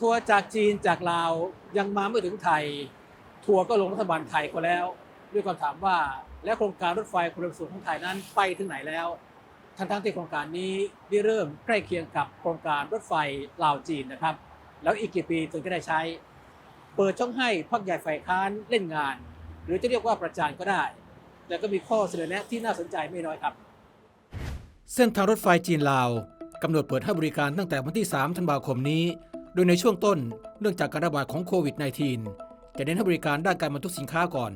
ทัวร์จากจีนจากลาวยังมาไม่ถึงไทย ทัวร์ก็ลงรัฐบาลไทยก็แล้ว ด้วยคำถามว่าแล้วโครงการรถไฟความเร็วสูงของไทยนั้นไปถึงไหนแล้ว ทั้งทั้งๆที่โครงการนี้ได้เริ่มใกล้เคียงกับโครงการรถไฟลาวจีนนะครับ แล้วอีกกี่ปีถึงจะได้ใช้ เปิดช่องให้พรรคใหญ่ฝ่ายค้านเล่นงาน หรือจะเรียกว่าประจานก็ได้ แต่ก็มีข้อเสนอแนะที่น่าสนใจไม่น้อยครับ เส้นทางรถไฟจีนลาวกำหนดเปิดให้บริการตั้งแต่วันที่ 3 ธันวาคมนี้ โดยในช่วงต้นเนื่องจากการระบาดของโควิด -19 จะเน้นให้บริการด้านการบรรทุกสินค้าก่อน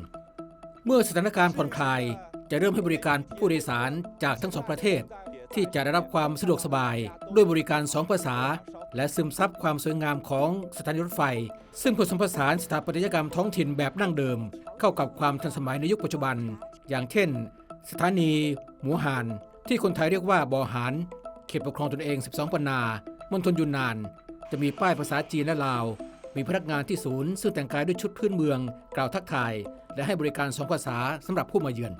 เมื่อสถานการณ์ผ่อนคลาย จะเริ่มให้บริการผู้โดยสารจากทั้งสองประเทศ ที่จะได้รับความสะดวกสบาย ด้วยบริการสองภาษา และซึมซับความสวยงามของสถานีรถไฟ ซึ่งผสมผสานสถาปัตยกรรมท้องถิ่นแบบดั้งเดิม เข้ากับความทันสมัยในยุคปัจจุบัน อย่างเช่น สถานี หมูหาน ที่คนไทยเรียกว่าบอหานเขตปกครองตนเอง 12 ปันนา มณฑลยุนนาน จะมีป้ายภาษาจีนและลาว มีพนักงานที่ศูนย์ซึ่งแต่งกายด้วยชุดพื้นเมือง กล่าวทักทาย และให้บริการสองภาษาสำหรับผู้มาเยือน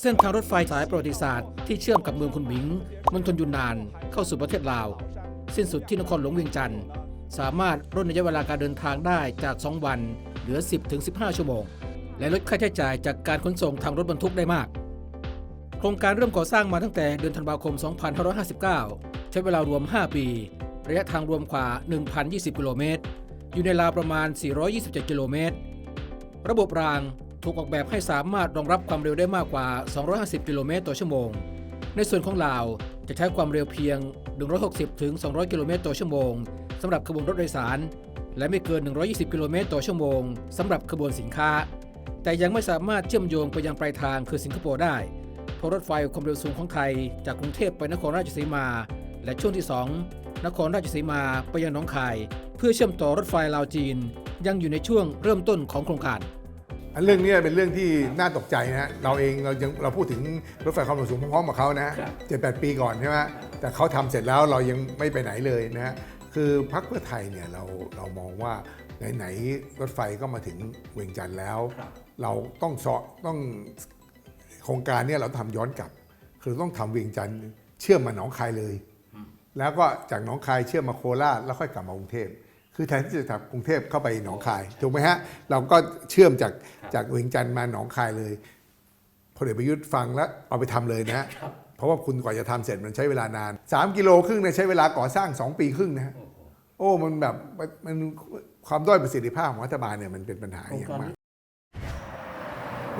เส้นทางรถไฟสายประวัติศาสตร์ที่เชื่อมกับเมืองคุนหมิงมณฑลยุนนานเข้าสู่ประเทศลาว สิ้นสุดที่นครหลวงเวียงจันทร์สามารถลดระยะเวลาการเดินทางได้จาก 2 วัน เหลือ 10-15 ชั่วโมง และลดค่าใช้จ่ายจากการขนส่งทางรถบรรทุกได้มาก โครงการเริ่มก่อสร้างมาตั้งแต่เดือนธันวาคม 2559 ใช้เวลารวม 5 ปี ระยะทางรวมกว่า 1,020 กิโลเมตร อยู่ในราวประมาณ 427 กิโลเมตร ระบบรางถูกออกแบบให้สามารถรองรับความเร็วได้มากกว่า 250 กิโลเมตรต่อชั่วโมง ในส่วนของลาวจะใช้ความเร็วเพียง 160 ถึง 200 กิโลเมตรต่อชั่วโมงสำหรับขบวนรถโดยสาร และไม่เกิน 120 กิโลเมตรต่อชั่วโมงสำหรับขบวนสินค้า แต่ยังไม่สามารถเชื่อมโยงไปยังปลายทางคือสิงคโปร์ได้ เพราะรถไฟความเร็วสูงของไทย จากกรุงเทพไปนครราชสีมา และช่วงที่ 2 นครราชสีมาไปยังหนองคาย เพื่อเชื่อมต่อรถไฟลาวจีน ยังอยู่ในช่วงเริ่มต้นของโครงการอันเรื่องนี้เป็นเรื่องที่น่าตกใจนะฮะเราเองเรายังเราพูดถึงรถไฟความเร็วสูงพร้อมๆกับเขานะฮะครับเจ็ดแปดปีก่อนใช่ไหมแต่เขาทำเสร็จแล้วเรายังไม่ไปไหนเลยนะฮะคือพรรคเพื่อไทยเนี่ยเราเรามองว่าไหนๆรถไฟก็มาถึงเวียงจันทร์แล้ว เราต้องเสาะต้องโครงการเนี่ยเราทำย้อนกลับ คือต้องทำเวียงจันทร์เชื่อมมาหนองคายเลย แล้วก็จากหนองคายเชื่อมมาโคราชแล้วค่อยกลับมากรุงเทพคือแทนที่จะจากกรุงเทพเข้าไปหนองคายถูกไหมฮะเราก็เชื่อมจากจากเวียงจันทร์มาหนองคายเลยพลเอกประยุทธ์ฟังแล้วเอาไปทำเลยนะฮะเพราะว่าคุณกว่าจะทำเสร็จมันใช้เวลานาน 3 กิโลครึ่งเนี่ยใช้เวลาก่อสร้าง 2 ปีครึ่งนะฮะโอ้มันแบบมันความด้อยประสิทธิภาพของรัฐบาลเนี่ยมันเป็นปัญหาอย่างมาก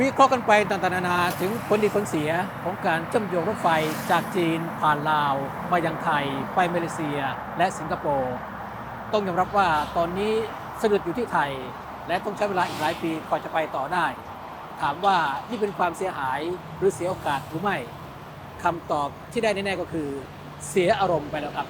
วิเคราะห์กันไปต่างๆนานาถึงผลดีผลเสียของการเชื่อมโยงรถไฟจากจีนผ่านลาว มายังไทย ไปมาเลเซีย และสิงคโปร์ต้องยอมรับว่าตอนนี้สะดุดอยู่ที่ไทย และต้องใช้เวลาอีกหลายปีกว่าจะไปต่อได้ ถามว่านี่เป็นความเสียหายหรือเสียโอกาสหรือไม่คำตอบที่ได้แน่ๆก็คือ เสียอารมณ์ไปแล้วครับ